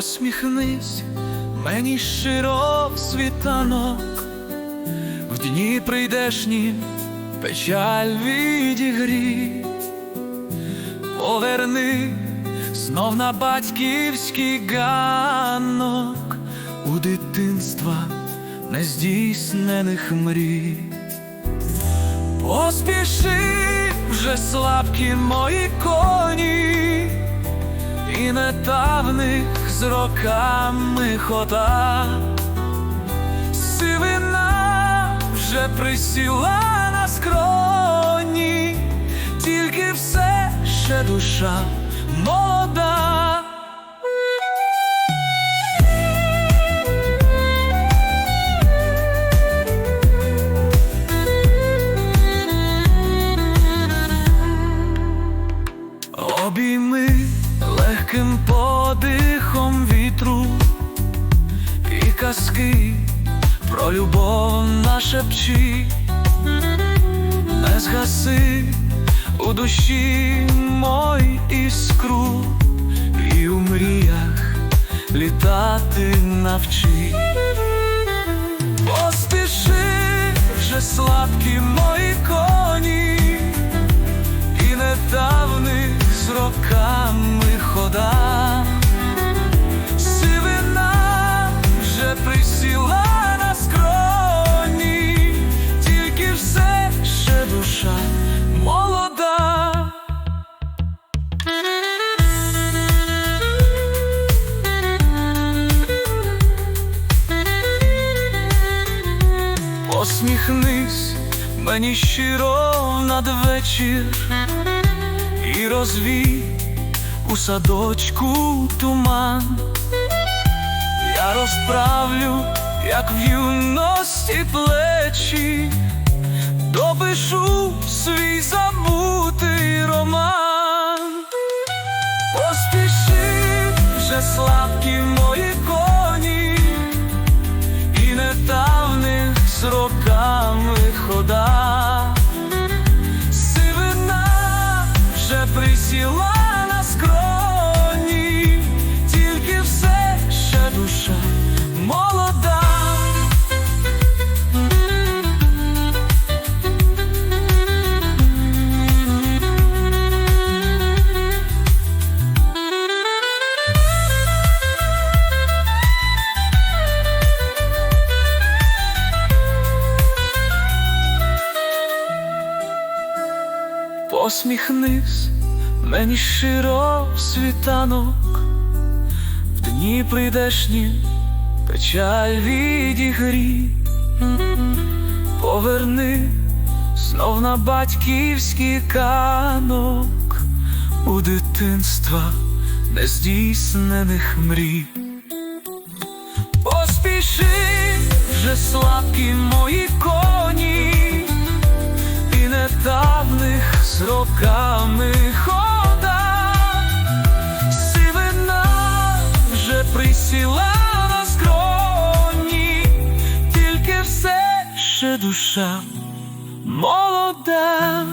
Посміхнись мені щиро світанок, в дні прийдешні печаль відігрій, поверни знов на батьківський ганок. У дитинства нездійснених мрій. Поспіши вже слабкі мої коні, і не тавних з роками хода, сивина вже присіла на скроні, тільки все ще душа молода. Обійми легким подихом вітру і казки про любов нашепчі, не згаси у душі мой іскру, і у мріях літати навчи. Поспіши вже слабкі мої коні Посміхнись мені щиро надвечір і розвій у садочку туман. Я розправлю, як в юності плечі, допишу свій забутий роман. little Посміхнись мені щиро в світанок, в дні прийдешні печаль відігрі, поверни знов на батьківський канок. У дитинства нездійснених мрій. Поспіши вже слабкі мої коні і недавних з роками хода, сивина вже присіла на скроні, тільки все ще душа молода.